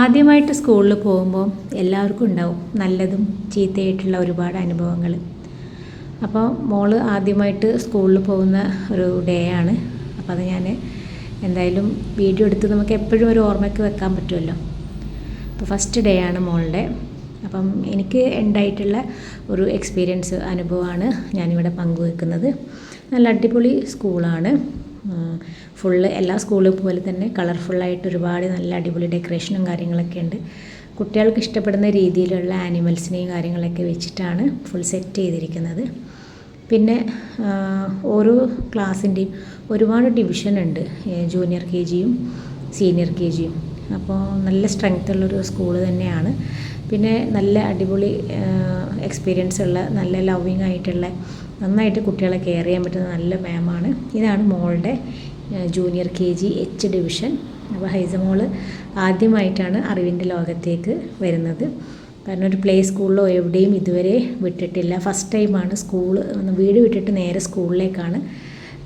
ആദ്യമായിട്ട് സ്കൂളിൽ പോകുമ്പോൾ എല്ലാവർക്കും ഉണ്ടാവും നല്ലതും ചീത്തയായിട്ടുള്ള ഒരുപാട് അനുഭവങ്ങൾ അപ്പോൾ മോൾ ആദ്യമായിട്ട് സ്കൂളിൽ പോകുന്ന ഒരു ഡേ ആണ്. അപ്പോൾ അത് ഞാൻ എന്തായാലും വീഡിയോ എടുത്ത് നമുക്ക് എപ്പോഴും ഒരു ഓർമ്മയ്ക്ക് വെക്കാൻ പറ്റുമല്ലോ അപ്പോൾ ഫസ്റ്റ് ഡേ ആണ് മോളുടെ. അപ്പം എനിക്ക് ഉണ്ടായിട്ടുള്ള ഒരു എക്സ്പീരിയൻസ് അനുഭവമാണ് ഞാനിവിടെ പങ്കുവെക്കുന്നത്. നല്ല അടിപൊളി സ്കൂളാണ് ഫുള്ള് എല്ലാ സ്കൂളും പോലെ തന്നെ കളർഫുള്ളായിട്ട് ഒരുപാട് നല്ല അടിപൊളി ഡെക്കറേഷനും കാര്യങ്ങളൊക്കെ ഉണ്ട്. കുട്ടികൾക്ക് ഇഷ്ടപ്പെടുന്ന രീതിയിലുള്ള ആനിമൽസിനെയും കാര്യങ്ങളൊക്കെ വെച്ചിട്ടാണ് ഫുൾ സെറ്റ് ചെയ്തിരിക്കുന്നത്. പിന്നെ ഓരോ ക്ലാസ്സിന്റെയും ഒരുപാട് ഡിവിഷൻ ഉണ്ട്. ജൂനിയർ കെ ജിയും സീനിയർ കെ ജിയും അപ്പോൾ നല്ല സ്ട്രെങ്ത് ഉള്ളൊരു സ്കൂൾ തന്നെയാണ്. പിന്നെ നല്ല അടിപൊളി എക്സ്പീരിയൻസ് ഉള്ള നല്ല ലവിങ് ആയിട്ടുള്ള നന്നായിട്ട് കുട്ടികളെ കെയർ ചെയ്യാൻ പറ്റുന്ന നല്ല മാമാണ് ഇതാണ് മോളുടെ junior K G H division അപ്പോൾ ഹൈസ മോൾ ആദ്യമായിട്ടാണ് അറിവിന്റെ ലോകത്തേക്ക് വരുന്നത്. കാരണം ഒരു പ്ലേ സ്കൂളിലോ എവിടെയും ഇതുവരെ വിട്ടിട്ടില്ല. ഫസ്റ്റ് ടൈമാണ് സ്കൂൾ വീട് വിട്ടിട്ട് നേരെ സ്കൂളിലേക്കാണ്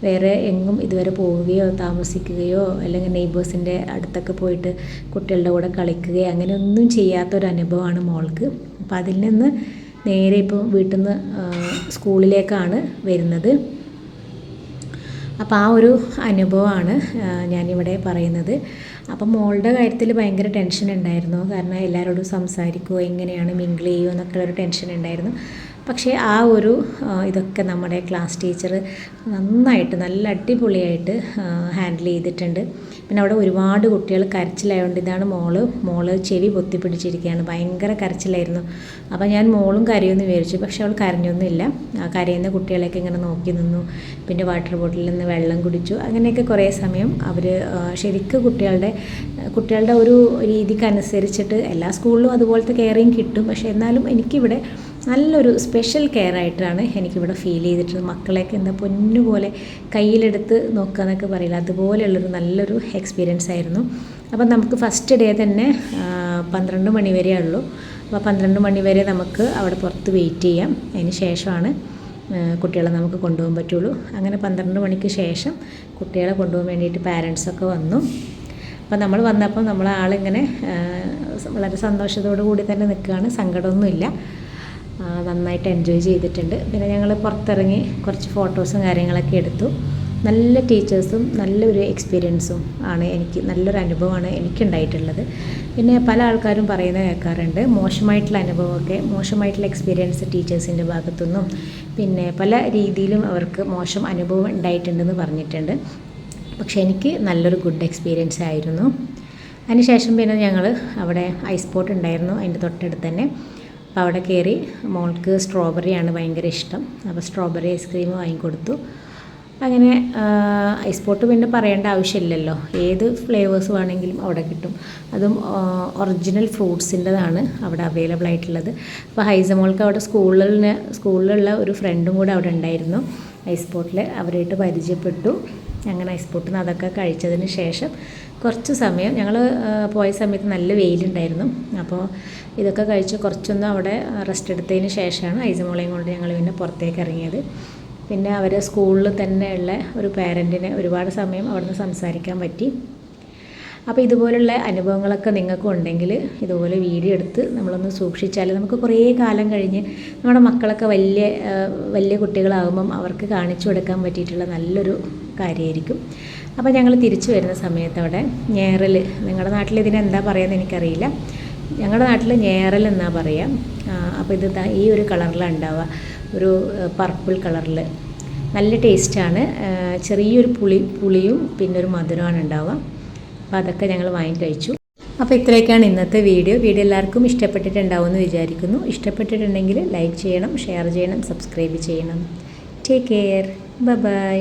വേറെ എങ്ങും ഇതുവരെ പോവുകയോ താമസിക്കുകയോ അല്ലെങ്കിൽ നെയ്ബേഴ്സിന്റെ അടുത്തൊക്കെ പോയിട്ട് കുട്ടികളുടെ കൂടെ കളിക്കുകയോ അങ്ങനെയൊന്നും ചെയ്യാത്തൊരു അനുഭവമാണ് മോൾക്ക്. അപ്പോൾ അതിൽ നിന്ന് നേരെ ഇപ്പോൾ വീട്ടിൽ നിന്ന് സ്കൂളിലേക്കാണ് വരുന്നത്. അപ്പോൾ ആ ഒരു അനുഭവമാണ് ഞാനിവിടെ പറയുന്നത്. അപ്പം മോളുടെ കാര്യത്തിൽ ഭയങ്കര ടെൻഷൻ ഉണ്ടായിരുന്നു. കാരണം എല്ലാവരോടും സംസാരിക്കുമോ എങ്ങനെയാണ് മിങ്കിൾ ചെയ്യുമോ എന്നൊക്കെ ഒരു ടെൻഷൻ ഉണ്ടായിരുന്നു. പക്ഷേ ആ ഒരു ഇതൊക്കെ നമ്മുടെ ക്ലാസ് ടീച്ചർ നന്നായിട്ട് നല്ല അടിപൊളിയായിട്ട് ഹാൻഡിൽ ചെയ്തിട്ടുണ്ട്. പിന്നെ അവിടെ ഒരുപാട് കുട്ടികൾ കരച്ചിലായതുകൊണ്ട് ഇതാണ് മോൾ. മോൾ ചെവി പൊത്തിപ്പിടിച്ചിരിക്കുകയാണ് ഭയങ്കര കരച്ചിലായിരുന്നു. അപ്പോൾ ഞാൻ മോളും കരയുമെന്ന് വിചാരിച്ചു. പക്ഷെ അവൾ കരഞ്ഞൊന്നുമില്ല. കരയുന്ന കുട്ടികളെയൊക്കെ ഇങ്ങനെ നോക്കി നിന്നു. പിന്നെ വാട്ടർ ബോട്ടിലിൽ നിന്ന് വെള്ളം കുടിച്ചു. അങ്ങനെയൊക്കെ കുറേ സമയം അവർ ശരിക്കും കുട്ടികളുടെ കുട്ടികളുടെ ഒരു രീതിക്കനുസരിച്ചിട്ട് എല്ലാ സ്കൂളിലും അതുപോലത്തെ കെയറിങ് കിട്ടും. പക്ഷേ എന്നാലും എനിക്കിവിടെ നല്ലൊരു സ്പെഷ്യൽ കെയർ ആയിട്ടാണ് എനിക്കിവിടെ ഫീൽ ചെയ്തിട്ടുള്ളത്. മക്കളെയൊക്കെ എന്താ പൊന്നുപോലെ കയ്യിലെടുത്ത് നോക്കുക എന്നൊക്കെ പറയില്ല? അതുപോലെയുള്ളൊരു നല്ലൊരു എക്സ്പീരിയൻസ് ആയിരുന്നു. അപ്പം നമുക്ക് ഫസ്റ്റ് ഡേ തന്നെ പന്ത്രണ്ട് മണി വരെ ഉള്ളൂ. അപ്പോൾ പന്ത്രണ്ട് മണി വരെ നമുക്ക് അവിടെ പുറത്ത് വെയിറ്റ് ചെയ്യാം. അതിന് ശേഷമാണ് കുട്ടികളെ നമുക്ക് കൊണ്ടുപോകാൻ പറ്റുള്ളൂ. അങ്ങനെ പന്ത്രണ്ട് മണിക്ക് ശേഷം കുട്ടികളെ കൊണ്ടുപോകാൻ വേണ്ടിയിട്ട് പാരൻസൊക്കെ വന്നു. അപ്പോൾ നമ്മൾ വന്നപ്പോൾ നമ്മൾ ആളിങ്ങനെ വളരെ സന്തോഷത്തോടു കൂടി തന്നെ നിൽക്കുകയാണ്. സങ്കടമൊന്നുമില്ല. നന്നായിട്ട് എൻജോയ് ചെയ്തിട്ടുണ്ട്. പിന്നെ ഞങ്ങൾ പുറത്തിറങ്ങി കുറച്ച് ഫോട്ടോസും കാര്യങ്ങളൊക്കെ എടുത്തു. നല്ല ടീച്ചേഴ്സും നല്ലൊരു എക്സ്പീരിയൻസും ആണ് എനിക്ക് നല്ലൊരു അനുഭവമാണ് എനിക്കുണ്ടായിട്ടുള്ളത്. പിന്നെ പല ആൾക്കാരും പറയുന്നത് കേൾക്കാറുണ്ട് മോശമായിട്ടുള്ള അനുഭവമൊക്കെ മോശമായിട്ടുള്ള എക്സ്പീരിയൻസ് ടീച്ചേഴ്സിന്റെ ഭാഗത്തുനിന്നും പിന്നെ പല രീതിയിലും അവർക്ക് മോശം അനുഭവം ഉണ്ടായിട്ടുണ്ടെന്ന് പറഞ്ഞിട്ടുണ്ട്. പക്ഷേ എനിക്ക് നല്ലൊരു ഗുഡ് എക്സ്പീരിയൻസ് ആയിരുന്നു. അതിനുശേഷം പിന്നെ ഞങ്ങൾ അവിടെ ഐസ് പോട്ട് ഉണ്ടായിരുന്നു അതിന്റെ തൊട്ടടുത്ത് തന്നെ. അപ്പോൾ അവിടെ കയറി മോൾക്ക് സ്ട്രോബെറിയാണ് ഭയങ്കര ഇഷ്ടം. അപ്പോൾ സ്ട്രോബെറി ഐസ്ക്രീം വാങ്ങിക്കൊടുത്തു. അങ്ങനെ ഐസ് പോട്ട് പിന്നെ പറയേണ്ട ആവശ്യമില്ലല്ലോ. ഏത് ഫ്ലേവേഴ്സ് വേണമെങ്കിലും അവിടെ കിട്ടും. അതും ഒറിജിനൽ ഫ്രൂട്ട്സിന്റെതാണ് അവിടെ അവൈലബിൾ ആയിട്ടുള്ളത്. അപ്പോൾ ഹൈസമോൾക്ക് അവിടെ സ്കൂളിൽ സ്കൂളിലുള്ള ഒരു ഫ്രണ്ടും കൂടെ അവിടെ ഉണ്ടായിരുന്നു. ഐസ് പോട്ടിൽ അവരായിട്ട് പരിചയപ്പെട്ടു. അങ്ങനെ ഐസ് പോട്ടിൽ നിന്ന് അതൊക്കെ കഴിച്ചതിന് ശേഷം കുറച്ച് സമയം ഞങ്ങൾ പോയ സമയത്ത് നല്ല വെയിലുണ്ടായിരുന്നു. അപ്പോൾ ഇതൊക്കെ കഴിച്ച് കുറച്ചൊന്ന് അവിടെ റെസ്റ്റ് എടുത്തതിന് ശേഷമാണ് ഐസമോളയും കൊണ്ട് ഞങ്ങൾ പിന്നെ പുറത്തേക്ക് ഇറങ്ങിയത്. പിന്നെ അവർ സ്കൂളിൽ തന്നെയുള്ള ഒരു പാരന്റിനെ ഒരുപാട് സമയം അവിടുന്ന് സംസാരിക്കാൻ പറ്റി. അപ്പോൾ ഇതുപോലുള്ള അനുഭവങ്ങളൊക്കെ നിങ്ങൾക്കും ഉണ്ടെങ്കിൽ ഇതുപോലെ വീഡിയോ എടുത്ത് നമ്മളൊന്ന് സൂക്ഷിച്ചാൽ നമുക്ക് കുറേ കാലം കഴിഞ്ഞ് നമ്മുടെ മക്കളൊക്കെ വലിയ വലിയ കുട്ടികളാകുമ്പം അവർക്ക് കാണിച്ചു കൊടുക്കാൻ പറ്റിയിട്ടുള്ള നല്ലൊരു കാര്യമായിരിക്കും അപ്പോൾ ഞങ്ങൾ തിരിച്ചു വരുന്ന സമയത്ത് അവിടെ ഞേറൽ നിങ്ങളുടെ നാട്ടിൽ ഇതിനെന്താ പറയുക എനിക്കറിയില്ല. ഞങ്ങളുടെ നാട്ടിൽ ഞേറൽ എന്നാ പറയാം. അപ്പോൾ ഇത് ഈ ഒരു കളറിലാണ് ഉണ്ടാവുക ഒരു പർപ്പിൾ കളറിൽ നല്ല ടേസ്റ്റാണ്. ചെറിയൊരു പുളി പുളിയും പിന്നെ ഒരു മധുരമാണ് ഉണ്ടാവുക അപ്പോൾ അതൊക്കെ ഞങ്ങൾ വാങ്ങി കഴിച്ചു. അപ്പോൾ ഇത്രയൊക്കെയാണ് ഇന്നത്തെ വീഡിയോ. വീഡിയോ എല്ലാവർക്കും ഇഷ്ടപ്പെട്ടിട്ടുണ്ടാവുമെന്ന് വിചാരിക്കുന്നു. ഇഷ്ടപ്പെട്ടിട്ടുണ്ടെങ്കിൽ ലൈക്ക് ചെയ്യണം ഷെയർ ചെയ്യണം സബ്സ്ക്രൈബ് ചെയ്യണം. Take care. ബൈ.